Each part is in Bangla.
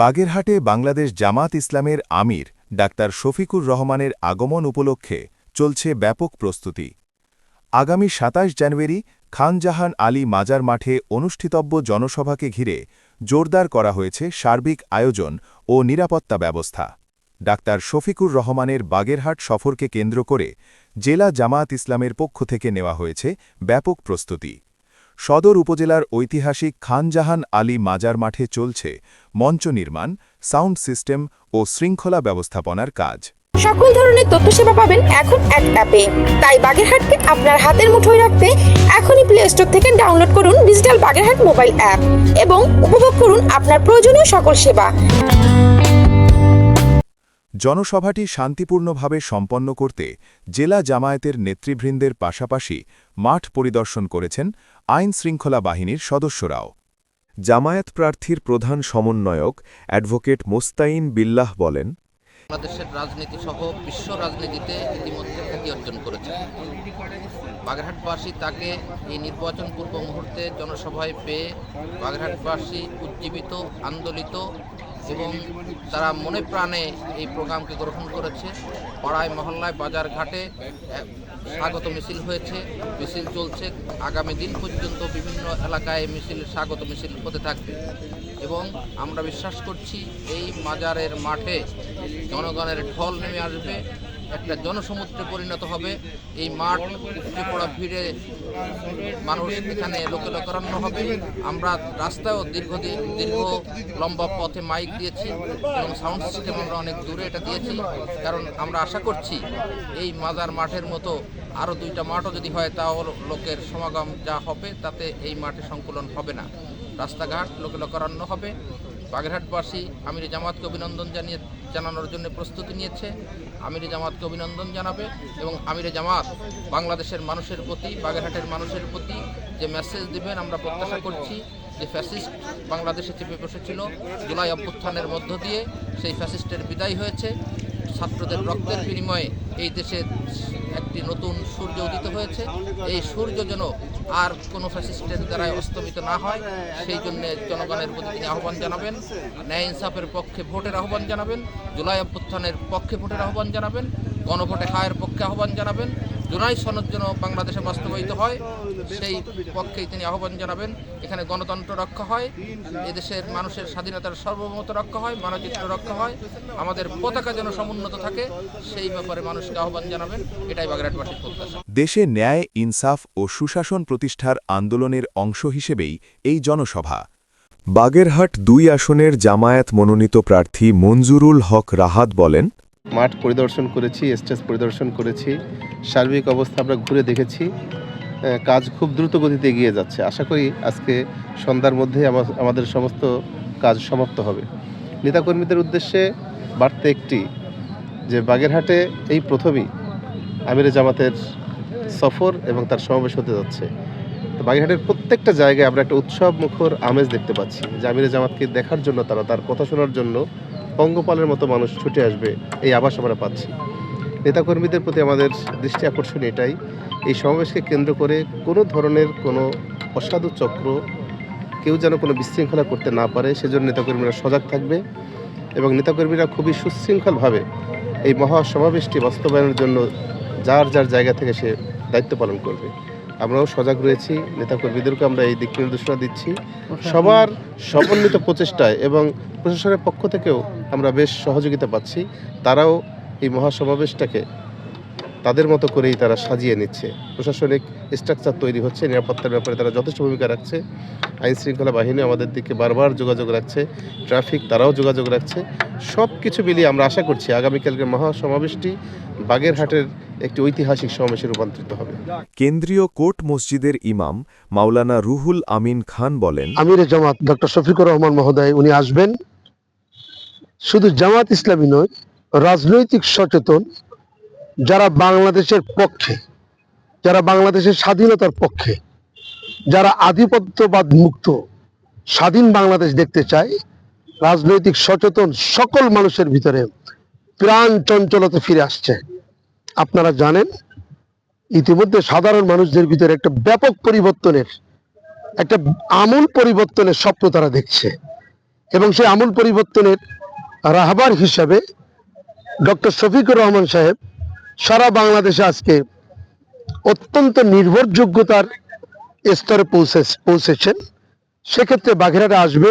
বাগেরহাটে বাংলাদেশ জামাত ইসলামের আমির ডাক্তার শফিকুর রহমানের আগমন উপলক্ষে চলছে ব্যাপক প্রস্তুতি। আগামী ২৭ জানুয়ারি খানজাহান আলী মাজার মাঠে অনুষ্ঠিতব্য জনসভাকে ঘিরে জোরদার করা হয়েছে সার্বিক আয়োজন ও নিরাপত্তা ব্যবস্থা। ডাক্তার শফিকুর রহমানের বাগেরহাট সফরকে কেন্দ্র করে জেলা জামায়াত ইসলামের পক্ষ থেকে নেওয়া হয়েছে ব্যাপক প্রস্তুতি। সদর উপজেলার ঐতিহাসিক খানজাহান আলী মাজার মাঠে চলছে মঞ্চ নির্মাণ, সাউন্ড সিস্টেম ও শৃঙ্খলা ব্যবস্থাপনার কাজ। সকল ধরনের তথ্য সেবা পাবেন এখন এক অ্যাপে। তাই বাগেরহাটকে আপনার হাতের মুঠোয় রাখতে এখনই প্লে স্টোর থেকে ডাউনলোড করুন ডিজিটাল বাগেরহাট মোবাইল অ্যাপ এবং উপভোগ করুন আপনার প্রয়োজনীয় সকল সেবা। জনসভাটি শান্তিপূর্ণভাবে সম্পন্ন করতে জেলা জামায়াতের নেতৃবৃন্দের পাশাপাশি মাঠ পরিদর্শন করেছেন আইন শৃঙ্খলা বাহিনীর সদস্যরাও। জামায়াত প্রার্থীর প্রধান সমন্বয়ক অ্যাডভোকেট মোস্তাইন বিল্লাহ বলেন, বাংলাদেশের রাজনীতি সহ বিশ্ব রাজনীতিতে ইতিমধ্যে খ্যাতি অর্জন করেছে। বাগেরহাটবাসী তাকে এই নির্বাচন পূর্ব মুহূর্তে জনসভায় পেয়ে বাগেরহাটবাসী উজ্জীবিত, আন্দোলিত এবং তারা মনে প্রাণে এই প্রোগ্রামকে গ্রহণ করেছে। পাড়ায়, মহল্লায় বাজার ঘাটে স্বাগত মিছিল হয়েছে, মিছিল চলছে। আগামী দিন পর্যন্ত বিভিন্ন এলাকায় মিছিল, স্বাগত মিছিল হতে থাকবে। এবং আমরা বিশ্বাস করছি এই মাজারের মাঠে জনগণের ঢল নেমে আসবে, একটা জনসমুদ্রে পরিণত হবে। এই মাঠ উপচে পড়া ভিড়ে মানুষ এখানে লোকে লোকারণ্য হবে। আমরা রাস্তায়ও দীর্ঘদিন, দীর্ঘ লম্বা পথে মাইক দিয়েছি এবং সাউন্ড সিস্টেম আমরা অনেক দূরে এটা দিয়েছি। কারণ আমরা আশা করছি এই মাজার মাঠের মতো আরও দুইটা মাঠও যদি হয় তাও লোকের সমাগম যা হবে তাতে এই মাঠে সংকুলন হবে না। রাস্তাঘাট লোকে লোকারণ্য হবে। বাগেরহাটবাসী, আমির জামাতকে অভিনন্দন জানিয়ে জানানোর জন্য প্রস্তুতি নিয়েছে। আমিরে জামাতকে অভিনন্দন জানাবে এবং আমিরে জামাত বাংলাদেশের মানুষের প্রতি, বাগেরহাটের মানুষের প্রতি যে মেসেজ দিবেন, আমরা প্রত্যাশা করছি যে ফ্যাসিস্ট বাংলাদেশে চেপে বসেছিল, জুলাই অভ্যুত্থানের মধ্য দিয়ে সেই ফ্যাসিস্টের বিদায় হয়েছে। ছাত্রদের রক্তের বিনিময়ে এই দেশে একটি নতুন সূর্য উদিত হয়েছে। এই সূর্য যেন আর কোনো ফ্যাসিস্টের দ্বারা অস্তমিত না হয়, সেই জন্য জনগণের প্রতি তিনি আহ্বান জানাবেন, ন্যায় ইনসাফের পক্ষে ভোটের আহ্বান জানাবেন, জুলাই অভ্যুত্থানের পক্ষে ভোটের আহ্বান জানাবেন, গণভোটে হায়ের পক্ষে আহ্বান জানাবেন জুলাই সনদ যেন বাংলাদেশে বাস্তবায়িত হয়, সেই পক্ষেই তিনি আহ্বান জানাবেন, এখানে গণতন্ত্র রক্ষা হয়, এদেশের মানুষের স্বাধীনতার সর্বমত রক্ষা হয়, মানচিত্র রক্ষা হয়, আমাদের পতাকা যেন সমুন্নত থাকে, সেই ব্যাপারে মানুষকে আহ্বান জানাবেন, এটাই বাগেরহাটবাসীর প্রত্যাশা। দেশে ন্যায়, ইনসাফ ও সুশাসন প্রতিষ্ঠার আন্দোলনের অংশ হিসেবেই এই জনসভা। বাগেরহাট দুই আসনের জামায়াত মনোনীত প্রার্থী মঞ্জুরুল হক রাহাত বলেন মাঠ পরিদর্শন করেছি, স্টেজ পরিদর্শন করেছি, সার্বিক অবস্থা আমরা ঘুরে দেখেছি কাজ খুব দ্রুত গতিতে এগিয়ে যাচ্ছে। আশা করি আজকে সন্ধ্যার মধ্যে আমা- আমাদের সমস্ত কাজ সমাপ্ত হবে। নেতাকর্মীদের উদ্দেশ্যে বার্তা একটি, যে বাগেরহাটে এই প্রথমেই আমিরে জামাতের সফর এবং তার সমাবেশ হতে যাচ্ছে। তো বাগেরহাটের প্রত্যেকটা জায়গায় আমরা একটা উৎসব মুখর আমেজ দেখতে পাচ্ছি, যে আমিরে জামাতকে দেখার জন্য, তারা তার কথা শোনার জন্য পঙ্গপালের মতো মানুষ ছুটে আসবে, এই আবাস আমরা পাচ্ছি। নেতাকর্মীদের প্রতি আমাদের দৃষ্টি আকর্ষণ এটাই। এই সমাবেশকে কেন্দ্র করে কোনো ধরনের কোনো অসাধু চক্র, কেউ যেন কোনো বিশৃঙ্খলা করতে না পারে, সেজন্য নেতাকর্মীরা সজাগ থাকবে এবং নেতাকর্মীরা খুবই সুশৃঙ্খলভাবে এই মহা সমাবেশটি বাস্তবায়নের জন্য যার যার জায়গা থেকে সে দায়িত্ব পালন করবে। আমরাও সজাগ রয়েছি নেতাকর্মীদেরকে আমরা এই দিক নির্দেশনা দিচ্ছি। সবার সমন্বিত প্রচেষ্টায় এবং প্রশাসনের পক্ষ থেকেও আমরা বেশ সহযোগিতা পাচ্ছি। তারাও এই মহাসমাবেশটাকে তাদের মতো করেই তারা সাজিয়ে নিচ্ছে। প্রশাসনিক স্ট্রাকচার তৈরি হচ্ছে নিরাপত্তার ব্যাপারে তারা যথেষ্ট ভূমিকা রাখছে। আইন শৃঙ্খলা বাহিনী আমাদের দিকে বারবার যোগাযোগ রাখছে ট্রাফিক তারাও যোগাযোগ রাখছে। সব কিছু মিলিয়ে আমরা আশা করছি আগামীকালকের মহাসমাবেশটি বাগেরহাটের একটি ঐতিহাসিক সমাবেশে রূপান্তরিত হবে। কেন্দ্রীয় কোর্ট মসজিদের ইমাম মাওলানা রুহুল আমিন খান বলেন আমির জামাত ডক্টর শফিকুর রহমান মহোদয় উনি আসবেন। শুধু জামাত ইসলামী নয় রাজনৈতিক সচেতন যারা বাংলাদেশের পক্ষে, যারা বাংলাদেশের স্বাধীনতার পক্ষে, যারা আধিপত্যবাদ মুক্ত, স্বাধীন বাংলাদেশ দেখতে চায়, রাজনৈতিক সচেতন সকল মানুষের ভিতরে প্রাণ চঞ্চলতা ফিরে আসছে। আপনারা জানেন, ইতিমধ্যে সাধারণ মানুষদের ভিতরে একটা ব্যাপক পরিবর্তনের, একটা আমূল পরিবর্তনের স্বপ্ন তারা দেখছে। এবং সেই আমূল পরিবর্তনের রাহবার হিসাবে ডক্টর শফিকুর রহমান সাহেব সারা বাংলাদেশে আজকে অত্যন্ত নির্ভরযোগ্যতার স্তরে পৌঁছে পৌঁছেছেন। সেক্ষেত্রে বাগেরহাটে আসবে।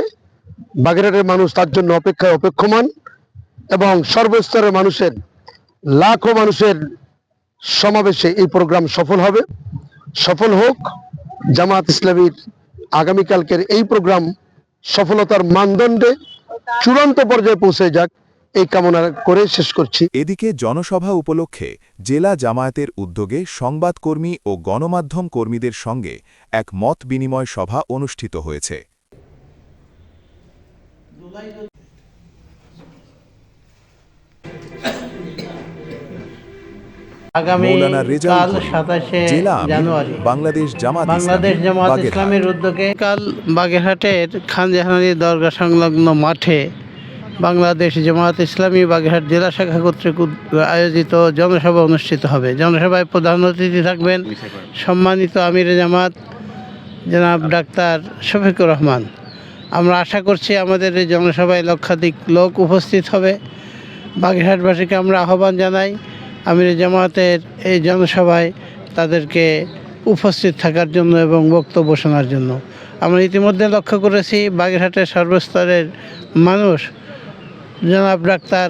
বাগেরহাটের মানুষ তার জন্য অপেক্ষায় অপেক্ষমান এবং সর্বস্তরের মানুষের, লাখো মানুষের সমাবেশে এই প্রোগ্রাম সফল হবে। সফল হোক, জামাত ইসলামীর আগামীকালকের এই প্রোগ্রাম সফলতার মানদণ্ডে চূড়ান্ত পর্যায়ে পৌঁছে যাক। এই কামনা করে শেষ করছি। এদিকে জনসভা উপলক্ষে জেলা জামায়াতের উদ্যোগে সংবাদকর্মী ও গণমাধ্যম কর্মীদের সঙ্গে এক মত বিনিময় সভা অনুষ্ঠিত হয়েছে। আগামী কাল সাতাশে জানুয়ারি বাংলাদেশ জামাত ইসলামের উদ্যোগে কাল বাগেরহাটের খানজাহানি দরগা সংলগ্ন মাঠে বাংলাদেশ জামাত ইসলামী বাগেরহাট জেলা শাখা কর্তৃক আয়োজিত জনসভা অনুষ্ঠিত হবে। জনসভায় প্রধান অতিথি থাকবেন সম্মানিত আমিরে জামাত, জনাব ডাক্তার শফিকুর রহমান। আমরা আশা করছি আমাদের এই জনসভায় লক্ষাধিক লোক উপস্থিত হবে। বাগেরহাটবাসীকে আমরা আহ্বান জানাই, আমির জামাতের এই জনসভায় তাদেরকে উপস্থিত থাকার জন্য এবং বক্তব্য শোনার জন্য। আমরা ইতিমধ্যে লক্ষ্য করেছি, বাগেরহাটের সর্বস্তরের মানুষ জনাব ডাক্তার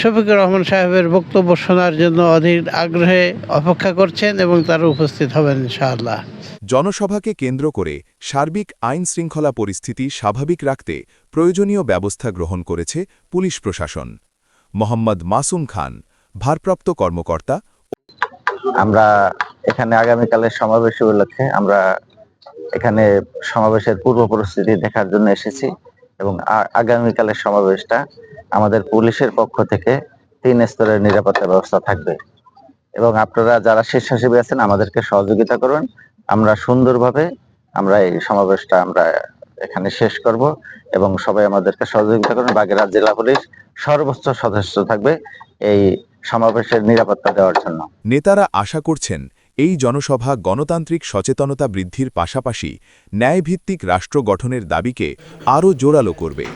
শফিকুর রহমান সাহেবের বক্তব্য শোনার জন্য অধীর আগ্রহে অপেক্ষা করছেন এবং তারা উপস্থিত হবেন ইনশাআল্লাহ। জনসভাকে কেন্দ্র করে সার্বিক আইন শৃঙ্খলা পরিস্থিতি স্বাভাবিক রাখতে প্রয়োজনীয় ব্যবস্থা গ্রহণ করেছে পুলিশ প্রশাসন। মোহাম্মদ মাসুম খান ভারপ্রাপ্ত কর্মকর্তা। আমরা এখানে আগামীকালের সমাবেশ উপলক্ষে আমরা এখানে সমাবেশের পূর্ব পরিস্থিতি দেখার জন্য এসেছি এবং আগামীকালের সমাবেশটা আমাদের পুলিশের পক্ষ থেকে তিন স্তরের নিরাপত্তা ব্যবস্থা থাকবে। এবং আপনারা যারা স্বেচ্ছাসেবী আছেন, আমাদেরকে সহযোগিতা করবেন আমরা সুন্দরভাবে আমরা এই সমাবেশটা আমরা এখানে শেষ করব এবং সবাই আমাদেরকে সহযোগিতা করবেন বাগেরহাট জেলা পুলিশ সর্বোচ্চ সদস্য থাকবে এই সমাবেশের নিরাপত্তা দেওয়ার জন্য। নেতারা আশা করছেন এই জনসভা গণতান্ত্রিক সচেতনতা বৃদ্ধির পাশাপাশি ন্যায়ভিত্তিক রাষ্ট্র গঠনের দাবিকে আরও জোরালো করবে।